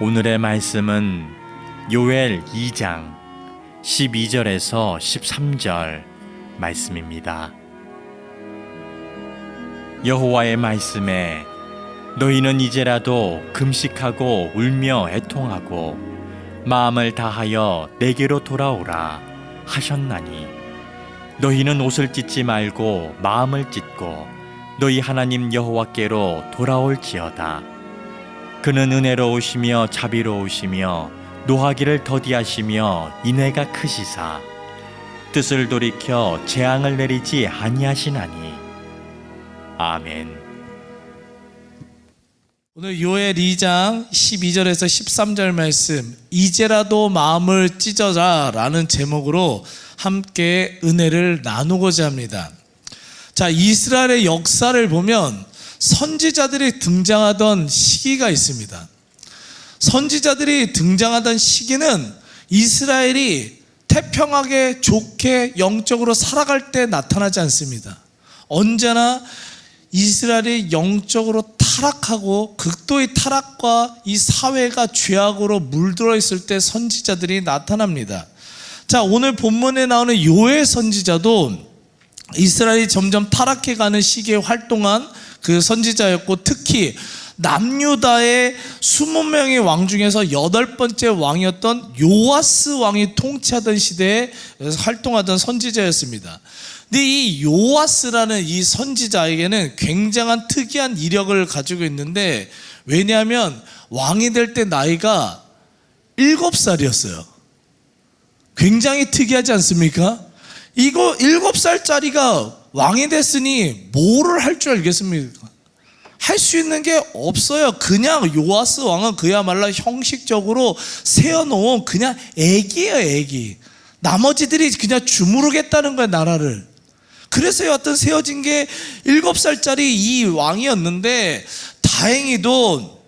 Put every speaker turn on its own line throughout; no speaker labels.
오늘의 말씀은 요엘 2장 12절에서 13절 말씀입니다. 여호와의 말씀에 너희는 이제라도 금식하고 울며 애통하고 마음을 다하여 내게로 돌아오라 하셨나니 너희는 옷을 찢지 말고 마음을 찢고 너희 하나님 여호와께로 돌아올지어다 그는 은혜로우시며 자비로우시며 노하기를 더디하시며 인애가 크시사 뜻을 돌이켜 재앙을 내리지 아니하시나니 아멘.
오늘 요엘 2장 12절에서 13절 말씀 이제라도 마음을 찢어라 라는 제목으로 함께 은혜를 나누고자 합니다. 자, 이스라엘의 역사를 보면 선지자들이 등장하던 시기가 있습니다. 선지자들이 등장하던 시기는 이스라엘이 태평하게 좋게 영적으로 살아갈 때 나타나지 않습니다. 언제나 이스라엘이 영적으로 타락하고 극도의 타락과 이 사회가 죄악으로 물들어 있을 때 선지자들이 나타납니다. 자, 오늘 본문에 나오는 요의 선지자도 이스라엘이 점점 타락해 가는 시기에 활동한 그 선지자였고 특히 남유다의 20명의 왕 중에서 여덟 번째 왕이었던 요아스 왕이 통치하던 시대에 활동하던 선지자였습니다. 근데 이 요아스라는 이 선지자에게는 굉장한 특이한 이력을 가지고 있는데 왜냐하면 왕이 될 때 나이가 일곱 살이었어요. 굉장히 특이하지 않습니까? 이거 일곱 살짜리가 왕이 됐으니 뭐를 할 줄 알겠습니까? 할 수 있는 게 없어요. 그냥 요아스 왕은 그야말로 형식적으로 세워놓은 그냥 애기예요, 애기. 나머지들이 그냥 주무르겠다는 거야, 나라를. 그래서 여하튼 세워진 게 일곱 살짜리 이 왕이었는데 다행히도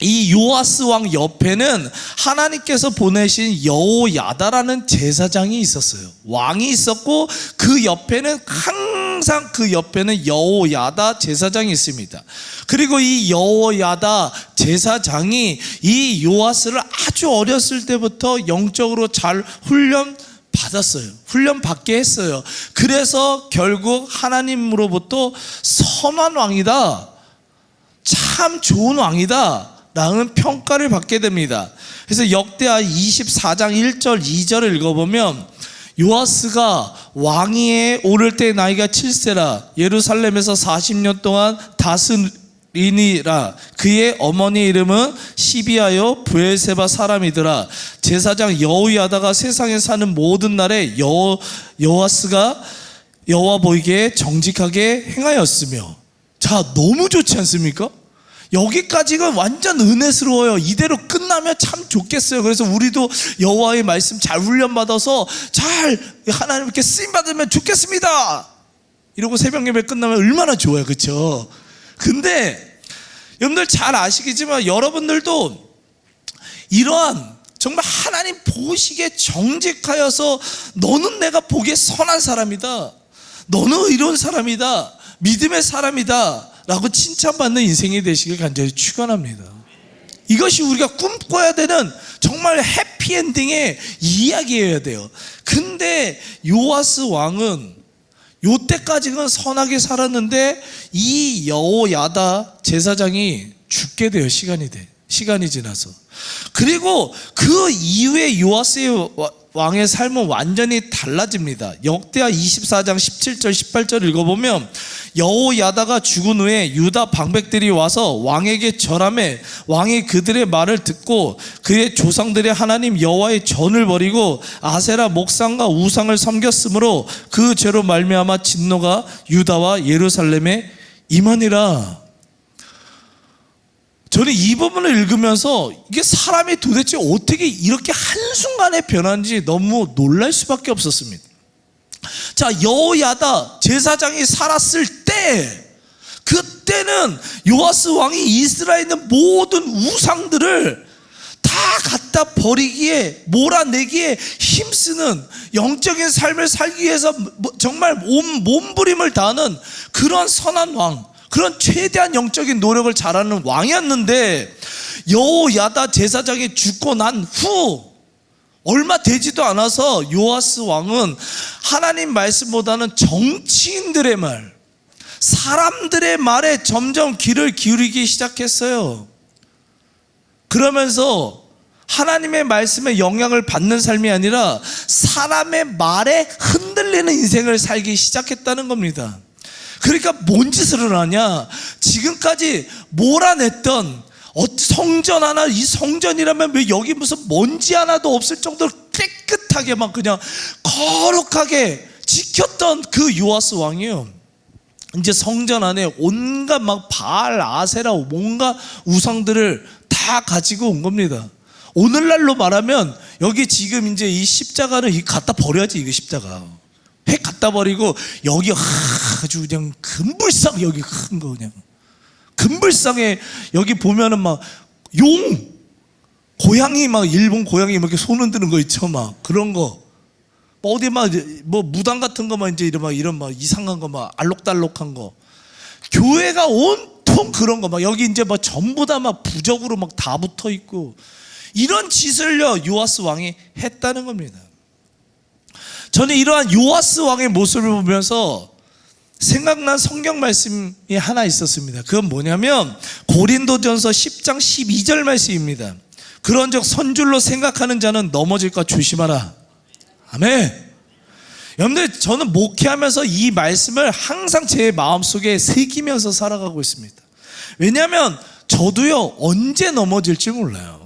이 요아스 왕 옆에는 하나님께서 보내신 여호야다라는 제사장이 있었어요. 왕이 있었고 그 옆에는 항상 그 옆에는 여호야다 제사장이 있습니다. 그리고 이 여호야다 제사장이 이 요아스를 아주 어렸을 때부터 영적으로 잘 훈련 받았어요. 훈련 받게 했어요. 그래서 결국 하나님으로부터 선한 왕이다. 참 좋은 왕이다. 라는 평가를 받게 됩니다. 그래서 역대하 24장 1절 2절을 읽어보면 요아스가 왕위에 오를 때 나이가 7세라 예루살렘에서 40년 동안 다스 리니라 그의 어머니 이름은 시비하여 부엘세바 사람이더라 제사장 여호야다가 세상에 사는 모든 날에 여 여호아스가 여호와 보이게 정직하게 행하였으며 자 너무 좋지 않습니까? 여기까지가 완전 은혜스러워요. 이대로 끝나면 참 좋겠어요. 그래서 우리도 여호와의 말씀 잘 훈련 받아서 잘 하나님께 쓰임 받으면 좋겠습니다. 이러고 새벽 예배 끝나면 얼마나 좋아요. 그렇죠? 근데 여러분들 잘 아시겠지만 여러분들도 이러한 정말 하나님 보시기에 정직하여서 너는 내가 보기에 선한 사람이다. 너는 이런 사람이다. 믿음의 사람이다. 라고 칭찬받는 인생이 되시길 간절히 축원합니다. 이것이 우리가 꿈꿔야 되는 정말 해피엔딩의 이야기여야 돼요. 근데 요아스 왕은 요때까지는 선하게 살았는데 이 여호야다 제사장이 죽게 돼요. 시간이 돼. 시간이 지나서. 그리고 그 이후에 요아스의 왕의 삶은 완전히 달라집니다. 역대하 24장 17절 18절 읽어보면 여호야다가 죽은 후에 유다 방백들이 와서 왕에게 절함해 왕이 그들의 말을 듣고 그의 조상들의 하나님 여호와의 전을 버리고 아세라 목상과 우상을 섬겼으므로 그 죄로 말미암아 진노가 유다와 예루살렘에 임하니라. 저는 이 부분을 읽으면서 이게 사람이 도대체 어떻게 이렇게 한순간에 변하는지 너무 놀랄 수밖에 없었습니다. 자, 여호야다 제사장이 살았을 때 그때는 요아스 왕이 이스라엘에 있는 모든 우상들을 다 갖다 버리기에 몰아내기에 힘쓰는 영적인 삶을 살기 위해서 뭐- 정말 온 몸부림을 다하는 그런 선한 왕, 그런 최대한 영적인 노력을 잘하는 왕이었는데 여호야다 제사장이 죽고 난 후 얼마 되지도 않아서 요아스 왕은 하나님 말씀보다는 정치인들의 말, 사람들의 말에 점점 귀를 기울이기 시작했어요. 그러면서 하나님의 말씀에 영향을 받는 삶이 아니라 사람의 말에 흔들리는 인생을 살기 시작했다는 겁니다. 그러니까 뭔 짓을 하냐? 지금까지 몰아냈던 어, 성전 하나, 이 성전이라면 왜 여기 무슨 먼지 하나도 없을 정도로 깨끗하게 막 그냥 거룩하게 지켰던 그 요아스 왕이요. 이제 성전 안에 온갖 막 바알, 아세라, 뭔가 우상들을 다 가지고 온 겁니다. 오늘날로 말하면 여기 지금 이제 이 십자가를 이 갖다 버려야지 이거 십자가. 해 갖다 버리고 여기 아주 그냥 금불상 여기 큰 거 그냥 금불상에 여기 보면은 막 용 고양이 막 일본 고양이 막 이렇게 손 흔드는 거 있죠 막 그런 거. 뭐 어디 막 뭐 무당 같은 거만 이제 이런 막 이런 막 이상한 거 막 알록달록한 거 교회가 온통 그런 거 막 여기 이제 막 전부 다 막 부적으로 막 다 붙어 있고 이런 짓을요 요아스 왕이 했다는 겁니다. 저는 이러한 요아스 왕의 모습을 보면서 생각난 성경 말씀이 하나 있었습니다. 그건 뭐냐면 고린도전서 10장 12절 말씀입니다. 그런적 선줄로 생각하는 자는 넘어질까 조심하라. 아멘. 여러분들 저는 목회하면서 이 말씀을 항상 제 마음속에 새기면서 살아가고 있습니다. 왜냐하면 저도요 언제 넘어질지 몰라요.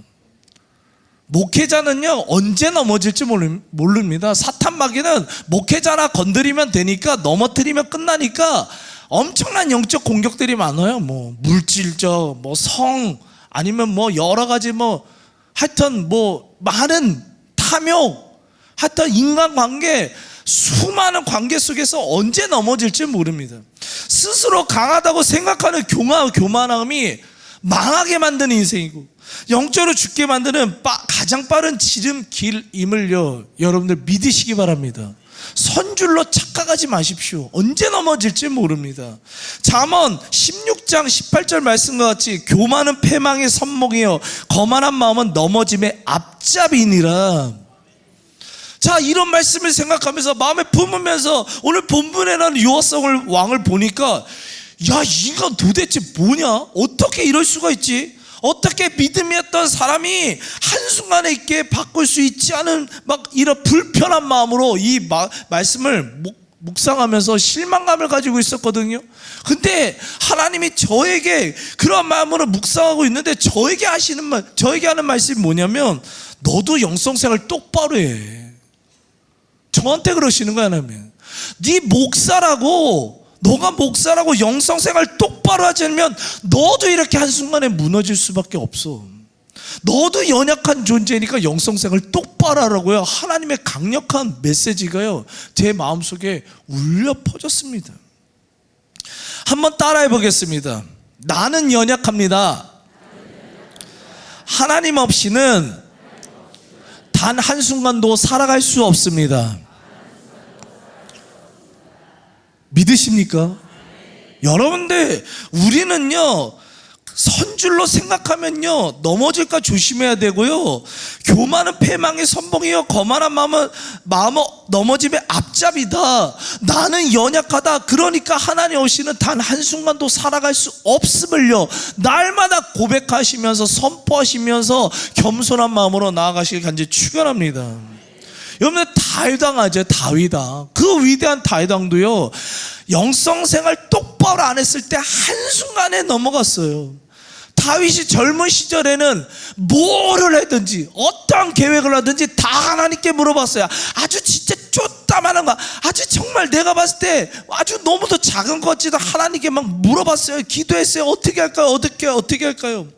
목회자는요 언제 넘어질지 모릅니다. 사탄 마귀는 목회자나 건드리면 되니까 넘어뜨리면 끝나니까 엄청난 영적 공격들이 많아요. 뭐 물질적, 뭐 성 아니면 뭐 여러 가지 뭐 하여튼 뭐 많은 탐욕, 하여튼 인간관계 수많은 관계 속에서 언제 넘어질지 모릅니다. 스스로 강하다고 생각하는 교만, 교만함이 망하게 만드는 인생이고 영적으로 죽게 만드는 빠- 가장 빠른 지름길임을요 여러분들 믿으시기 바랍니다. 선줄로 착각하지 마십시오. 언제 넘어질지 모릅니다. 잠언 16장 18절 말씀과 같이 교만은 패망의 선목이요 거만한 마음은 넘어짐의 앞잡이니라. 자 이런 말씀을 생각하면서 마음에 품으면서 오늘 본문에는 요아성을 왕을 보니까 야 이건 도대체 뭐냐 어떻게 이럴 수가 있지 어떻게 믿음이었던 사람이 한순간에 있게 바꿀 수 있지 않은 막 이런 불편한 마음으로 이 마- 말씀을 묵, 묵상하면서 실망감을 가지고 있었거든요 근데 하나님이 저에게 그런 마음으로 묵상하고 있는데 저에게 하시는 말 저에게 하는 말씀이 뭐냐면 너도 영성생활 똑바로 해 저한테 그러시는 거야 하나님. 네 목사라고 너가 목사라고 영성생활 똑바로 하지 않으면 너도 이렇게 한순간에 무너질 수밖에 없어. 너도 연약한 존재니까 영성생활 똑바로 하라고요. 하나님의 강력한 메시지가요. 제 마음속에 울려 퍼졌습니다. 한번 따라해 보겠습니다. 나는 연약합니다. 하나님 없이는 단 한순간도 살아갈 수 없습니다. 믿으십니까? 여러분들, 우리는요, 선줄로 생각하면요, 넘어질까 조심해야 되고요, 교만은 패망의 선봉이요, 거만한 마음은, 마음은 넘어짐의 앞잡이다. 나는 연약하다. 그러니까 하나님 오시는 단 한순간도 살아갈 수 없음을요, 날마다 고백하시면서 선포하시면서 겸손한 마음으로 나아가시길 간절히 축원합니다. 여러분 다윗왕하죠 다윗왕. 그 위대한 다윗왕도요 영성 생활 똑바로 안 했을 때 한순간에 넘어갔어요. 다윗이 젊은 시절에는 뭐를 하든지 어떠한 계획을 하든지 다 하나님께 물어봤어요. 아주 진짜 쪼따만한 거. 아주 정말 내가 봤을 때 아주 너무도 작은 것 같지도 하나님께 막 물어봤어요. 기도했어요. 어떻게 할까요? 어떻게 어떻게 할까요?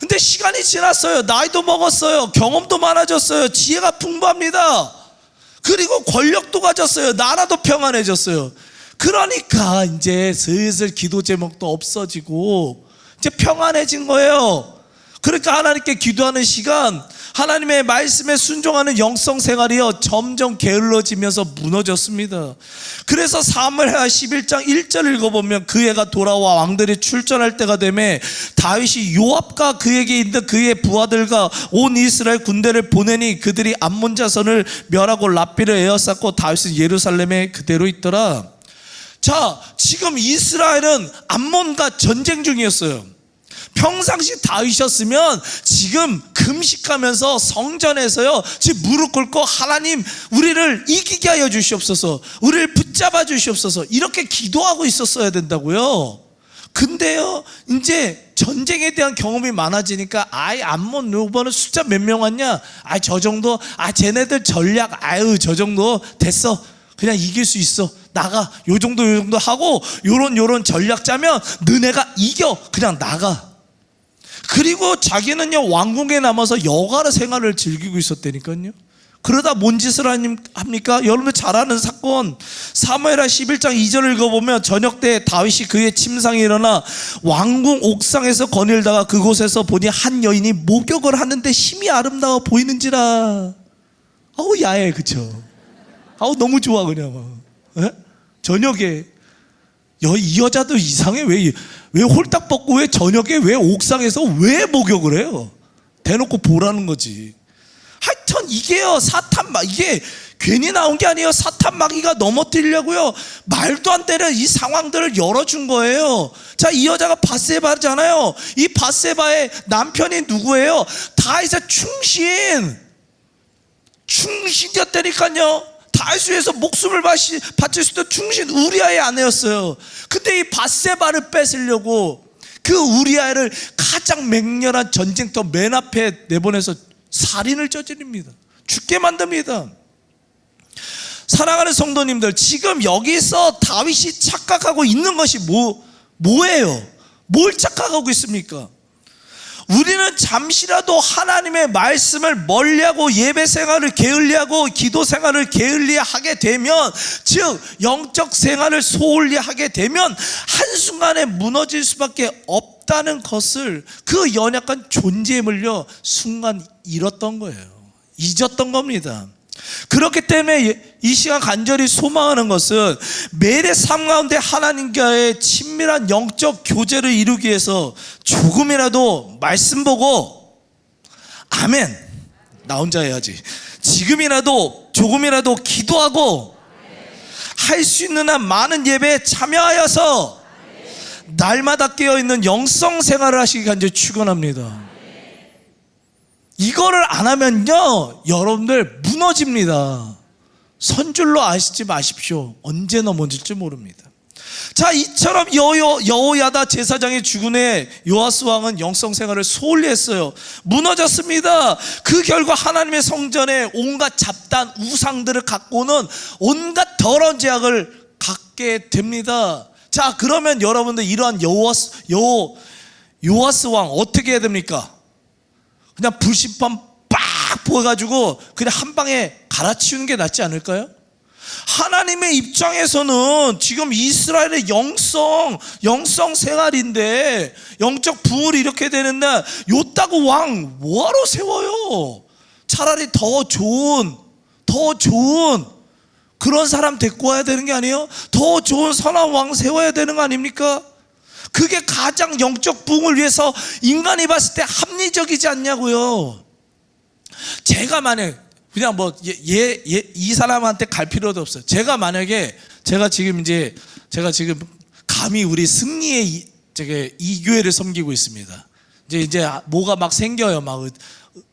근데 시간이 지났어요. 나이도 먹었어요. 경험도 많아졌어요. 지혜가 풍부합니다 그리고 권력도 가졌어요. 나라도 평안해졌어요. 그러니까 이제 슬슬 기도 제목도 없어지고 이제 평안해진 거예요. 그러니까 하나님께 기도하는 시간 하나님의 말씀에 순종하는 영성 생활이요 점점 게을러지면서 무너졌습니다. 그래서 사무엘하 11장 1절 읽어보면 그 해가 돌아와 왕들이 출전할 때가 되매 다윗이 요압과 그에게 있는 그의 부하들과 온 이스라엘 군대를 보내니 그들이 암몬 자손을 멸하고 랍비를 에워쌌고 다윗은 예루살렘에 그대로 있더라. 자, 지금 이스라엘은 암몬과 전쟁 중이었어요. 평상시 다윗이었으면 지금 금식하면서 성전에서요 지금 무릎 꿇고 하나님 우리를 이기게 하여 주시옵소서 우리를 붙잡아 주시옵소서 이렇게 기도하고 있었어야 된다고요. 근데요 이제 전쟁에 대한 경험이 많아지니까 아이 암몬 요번에 숫자 몇 명 왔냐? 아 저 정도? 아 쟤네들 전략 아유 저 정도? 됐어. 그냥 이길 수 있어. 나가. 요 정도 요 정도 하고 요런 요런 전략 짜면 너네가 이겨. 그냥 나가 그리고 자기는요 왕궁에 남아서 여가의 생활을 즐기고 있었다니까요. 그러다 뭔 짓을 합니까? 여러분들 잘 아는 사건 사무엘하 11장 2절을 읽어보면 저녁 때 다윗이 그의 침상에 일어나 왕궁 옥상에서 거닐다가 그곳에서 보니 한 여인이 목욕을 하는데 힘이 아름다워 보이는지라 아우 야해 그쵸 아우 너무 좋아 그냥 에? 저녁에 여, 이 여자도 이상해? 왜, 왜 홀딱 벗고 왜 저녁에 왜 옥상에서 왜 목욕을 해요? 대놓고 보라는 거지. 하여튼 이게요 사탄 막 이게 괜히 나온 게 아니에요. 사탄 마귀가 넘어뜨리려고요. 말도 안 되는 이 상황들을 열어준 거예요. 자 이 여자가 바세바잖아요? 이 바세바의 남편이 누구예요? 다윗의 충신. 충신이었다니까요. 다수에서 목숨을 바시, 바칠 수 있던 충신 우리아의 아내였어요. 근데 이 바세바를 뺏으려고 그 우리아를 가장 맹렬한 전쟁터 맨 앞에 내보내서 살인을 저지릅니다. 죽게 만듭니다. 사랑하는 성도님들, 지금 여기서 다윗이 착각하고 있는 것이 뭐, 뭐예요? 뭘 착각하고 있습니까? 우리는 잠시라도 하나님의 말씀을 멀리하고 예배 생활을 게을리하고 기도 생활을 게을리하게 되면 즉 영적 생활을 소홀히 하게 되면 한순간에 무너질 수밖에 없다는 것을 그 연약한 존재임을요 순간 잃었던 거예요. 잊었던 겁니다 그렇기 때문에 이 시간 간절히 소망하는 것은 매일의 삶 가운데 하나님과의 친밀한 영적 교제를 이루기 위해서 조금이라도 말씀 보고 아멘. 나 혼자 해야지. 지금이라도 조금이라도 기도하고 할 수 있는 한 많은 예배에 참여하여서 날마다 깨어있는 영성 생활을 하시기 간절히 축원합니다 이거를 안 하면요, 여러분들 무너집니다. 선줄로 아시지 마십시오. 언제 넘어질지 모릅니다. 자, 이처럼 여호, 여호야다 제사장의 죽은 해 요아스 왕은 영성 생활을 소홀히 했어요. 무너졌습니다. 그 결과 하나님의 성전에 온갖 잡단 우상들을 갖고는 온갖 더러운 제약을 갖게 됩니다. 자, 그러면 여러분들 이러한 여호와스 여 요아스 왕 어떻게 해야 됩니까? 그냥 불심판 빡 보여가지고 그냥 한 방에 갈아치우는 게 낫지 않을까요? 하나님의 입장에서는 지금 이스라엘의 영성, 영성 생활인데 영적 부흥을 이렇게 되는데 요따구 왕 뭐하러 세워요? 차라리 더 좋은, 더 좋은 그런 사람 데리고 와야 되는 게 아니에요? 더 좋은 선한 왕 세워야 되는 거 아닙니까? 그게 가장 영적 부흥을 위해서 인간이 봤을 때 합리적이지 않냐고요. 제가 만약 그냥 뭐얘얘이 사람한테 갈 필요도 없어요. 제가 만약에 제가 지금 이제 제가 지금 감히 우리 승리의 이, 저게 이 교회를 섬기고 있습니다. 이제 이제 뭐가 막 생겨요. 막 으-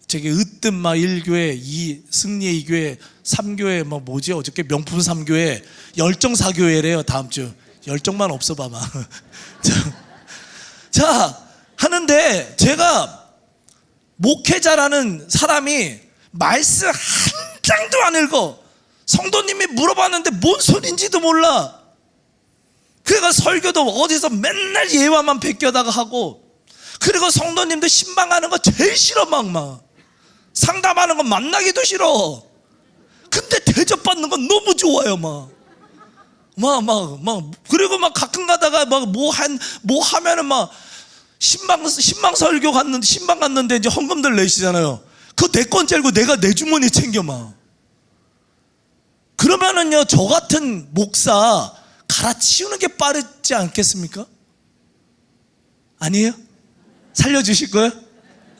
저기 으뜸 막 1교회, 이 승리의 2교회, 3교회 뭐 뭐지? 어저께 명품 3교회, 열정 4교회래요. 다음 주. 열정만 없어 봐봐. 자, 자, 하는데 제가 목회자라는 사람이 말씀 한 장도 안 읽어. 성도님이 물어봤는데 뭔 소린지도 몰라. 그가 설교도 어디서 맨날 예화만 베껴다가 하고 그리고 성도님들 신방하는 거 제일 싫어 막 막. 상담하는 거 만나기도 싫어. 근데 대접받는 건 너무 좋아요 막. 막, 막, 막, 그리고 막 가끔 가다가 막 뭐 한, 뭐 하면은 막 신방, 신방 설교 갔는데, 신방 갔는데 이제 헌금들 내시잖아요. 그거 내건줄 알고 내가 내 주머니에 챙겨 막. 그러면은요, 저 같은 목사 갈아치우는 게 빠르지 않겠습니까? 아니에요? 살려주실 거예요?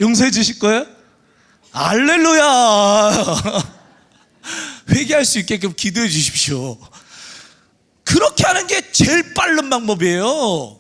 용서해 주실 거예요? 알렐루야! 회개할 수 있게끔 기도해 주십시오. 그렇게 하는 게 제일 빠른 방법이에요.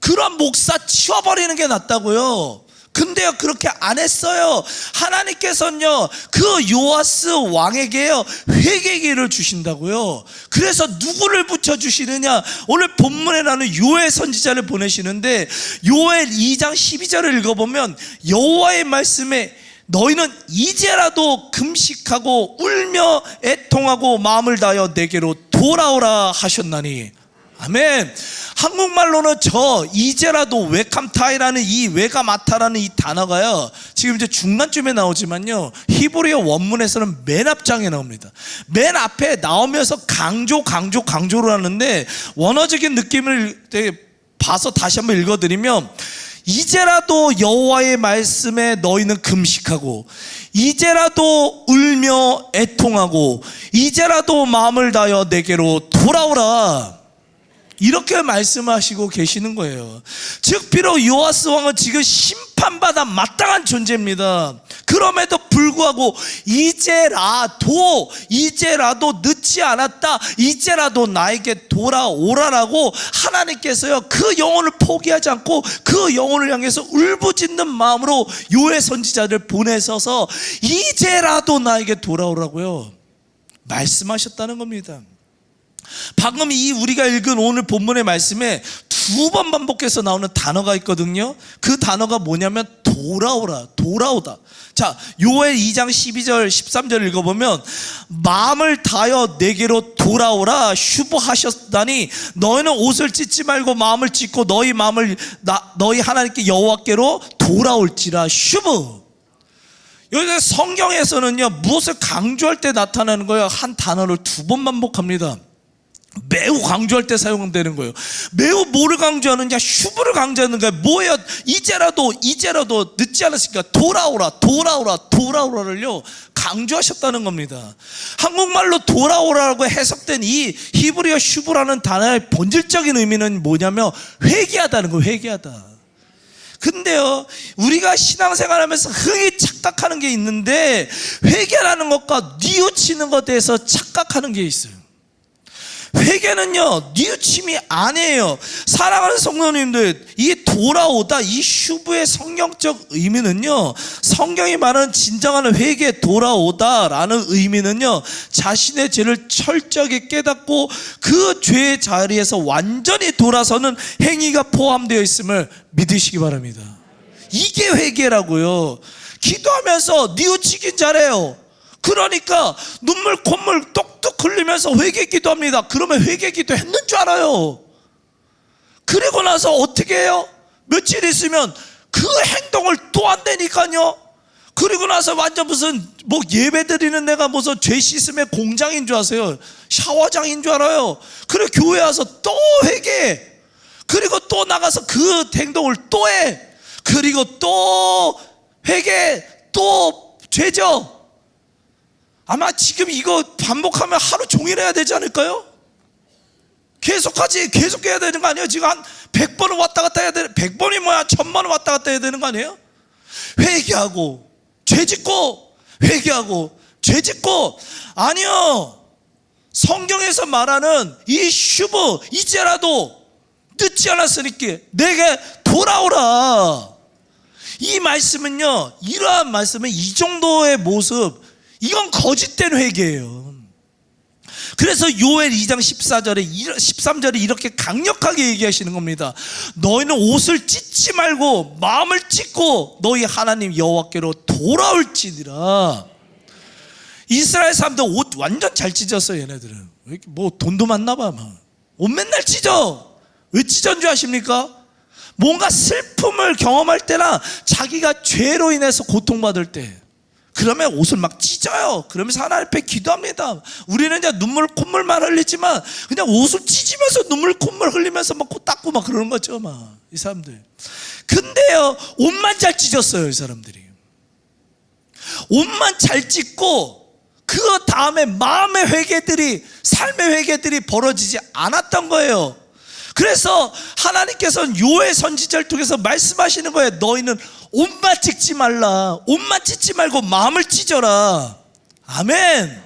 그런 목사 치워버리는 게 낫다고요. 근데요, 그렇게 안 했어요. 하나님께서는요, 그 요아스 왕에게요, 회개 기를 주신다고요. 그래서 누구를 붙여 주시느냐? 오늘 본문에 나는 요엘 선지자를 보내시는데, 요엘 2장 12절을 읽어보면, 여호와의 말씀에 너희는 이제라도 금식하고 울며 애통하고 마음을 다하여 내게로 돌아오라 하셨나니 아멘. 한국말로는 저 이제라도 웨캄타이라는 이 웨가마타라는 이 단어가요. 지금 이제 중간쯤에 나오지만요. 히브리어 원문에서는 맨 앞장에 나옵니다. 맨 앞에 나오면서 강조 강조 강조를 하는데 원어적인 느낌을 봐서 다시 한번 읽어드리면 이제라도 여호와의 말씀에 너희는 금식하고 이제라도 울며 애통하고 이제라도 마음을 다하여 내게로 돌아오라. 이렇게 말씀하시고 계시는 거예요. 즉 비록 요아스 왕은 지금 심판받아 마땅한 존재입니다. 그럼에도 불구하고 이제라도 이제라도 늦지 않았다. 이제라도 나에게 돌아오라라고 하나님께서요 그 영혼을 포기하지 않고 그 영혼을 향해서 울부짖는 마음으로 요의 선지자를 보내셔서 이제라도 나에게 돌아오라고요 말씀하셨다는 겁니다. 방금 이 우리가 읽은 오늘 본문의 말씀에 두 번 반복해서 나오는 단어가 있거든요. 그 단어가 뭐냐면 돌아오라, 돌아오다. 자, 요엘 2장 12절, 13절 읽어보면 마음을 다하여 내게로 돌아오라 슈브하셨다니 너희는 옷을 찢지 말고 마음을 찢고 너희 마음을 나, 너희 하나님께 여호와께로 돌아올지라 슈브. 여기 성경에서는요 무엇을 강조할 때 나타나는 거예요 한 단어를 두 번 반복합니다. 매우 강조할 때 사용되는 거예요. 매우 뭐를 강조하느냐? 슈브를 강조하는 거예요. 뭐예요? 이제라도 이제라도 늦지 않았으니까 돌아오라, 돌아오라, 돌아오라를요 강조하셨다는 겁니다. 한국말로 돌아오라고 해석된 이 히브리어 슈브라는 단어의 본질적인 의미는 뭐냐면 회개하다는 거예요. 회개하다. 근데요, 우리가 신앙생활하면서 흔히 착각하는 게 있는데 회개라는 것과 뉘우치는 것에 대해서 착각하는 게 있어요. 회개는요 뉘우침이 아니에요. 사랑하는 성도님들 이 돌아오다 이 슈브의 성경적 의미는요 성경이 말하는 진정한 회개 돌아오다라는 의미는요 자신의 죄를 철저하게 깨닫고 그 죄의 자리에서 완전히 돌아서는 행위가 포함되어 있음을 믿으시기 바랍니다. 이게 회개라고요. 기도하면서 뉘우치긴 잘해요 그러니까 눈물 콧물 똑똑 흘리면서 회개 기도합니다. 그러면 회개 기도 했는 줄 알아요. 그리고 나서 어떻게 해요? 며칠 있으면 그 행동을 또안 되니까요. 그리고 나서 완전 무슨 뭐 예배 드리는 데가 무슨 죄 씻음의 공장인 줄 아세요? 샤워장인 줄 알아요. 그래 교회 와서 또 회개. 그리고 또 나가서 그 행동을 또 해. 그리고 또 회개. 또 죄죠. 아마 지금 이거 반복하면 하루 종일 해야 되지 않을까요? 계속하지, 계속 해야 되는 거 아니에요? 지금 한 100번은 왔다 갔다 해야 되는, 100번이 뭐야? 1000번은 왔다 갔다 해야 되는 거 아니에요? 회개하고, 죄 짓고, 회개하고, 죄 짓고, 아니요. 성경에서 말하는 이 슈브, 이제라도 늦지 않았으니까 내게 돌아오라. 이 말씀은요, 이러한 말씀은 이 정도의 모습, 이건 거짓된 회개예요. 그래서 요엘 2장 14절에 13절에 이렇게 강력하게 얘기하시는 겁니다. 너희는 옷을 찢지 말고 마음을 찢고 너희 하나님 여호와께로 돌아올지니라. 이스라엘 사람들 옷 완전 잘 찢었어요, 얘네들은. 뭐 돈도 많나 봐. 막. 옷 맨날 찢어. 왜 찢은 줄 아십니까? 뭔가 슬픔을 경험할 때나 자기가 죄로 인해서 고통받을 때 그러면 옷을 막 찢어요. 그러면서 하나님 앞에 기도합니다. 우리는 이제 눈물 콧물만 흘리지만 그냥 옷을 찢으면서 눈물 콧물 흘리면서 막 코 닦고 막 그러는 거죠, 막 이 사람들. 근데요, 옷만 잘 찢었어요, 이 사람들이. 옷만 잘 찢고 그 다음에 마음의 회개들이 삶의 회개들이 벌어지지 않았던 거예요. 그래서 하나님께서는 요의 선지자를 통해서 말씀하시는 거예요. 너희는 옷만 찢지 말라. 옷만 찢지 말고 마음을 찢어라. 아멘.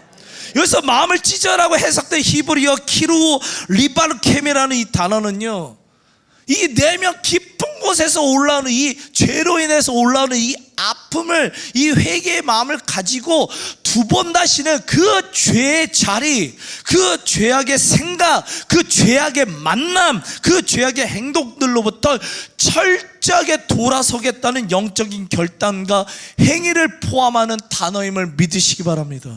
여기서 마음을 찢어라고 해석된 히브리어 키루 리바르케미라는 이 단어는요. 이 내면 깊은 곳에서 올라오는 이 죄로 인해서 올라오는 이 아픔을 이 회개의 마음을 가지고 두 번 다시는 그 죄의 자리, 그 죄악의 생각, 그 죄악의 만남, 그 죄악의 행동들로부터 철 저하게 돌아서겠다는 영적인 결단과 행위를 포함하는 단어임을 믿으시기 바랍니다.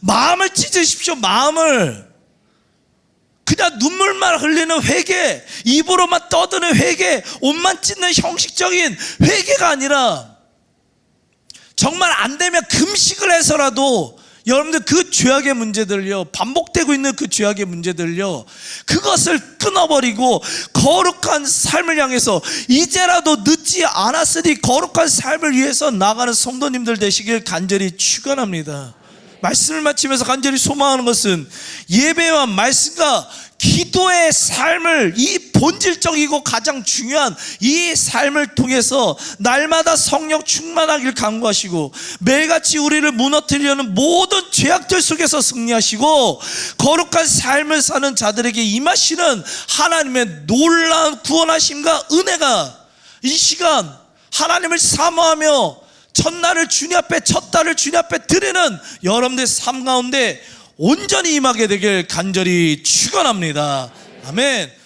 마음을 찢으십시오, 마음을. 그냥 눈물만 흘리는 회개, 입으로만 떠드는 회개, 옷만 찢는 형식적인 회개가 아니라 정말 안 되면 금식을 해서라도 여러분들 그 죄악의 문제들요, 반복되고 있는 그 죄악의 문제들요, 그것을 끊어버리고 거룩한 삶을 향해서 이제라도 늦지 않았으니 거룩한 삶을 위해서 나가는 성도님들 되시길 간절히 축원합니다. 말씀을 마치면서 간절히 소망하는 것은 예배와 말씀과 기도의 삶을 이 본질적이고 가장 중요한 이 삶을 통해서 날마다 성령 충만하길 간구하시고 매일같이 우리를 무너뜨리려는 모든 죄악들 속에서 승리하시고 거룩한 삶을 사는 자들에게 임하시는 하나님의 놀라운 구원하심과 은혜가 이 시간 하나님을 사모하며 첫날을 주님 앞에 첫 달을 주님 앞에 드리는 여러분들 삶 가운데 온전히 임하게 되길 간절히 축원합니다. 아멘.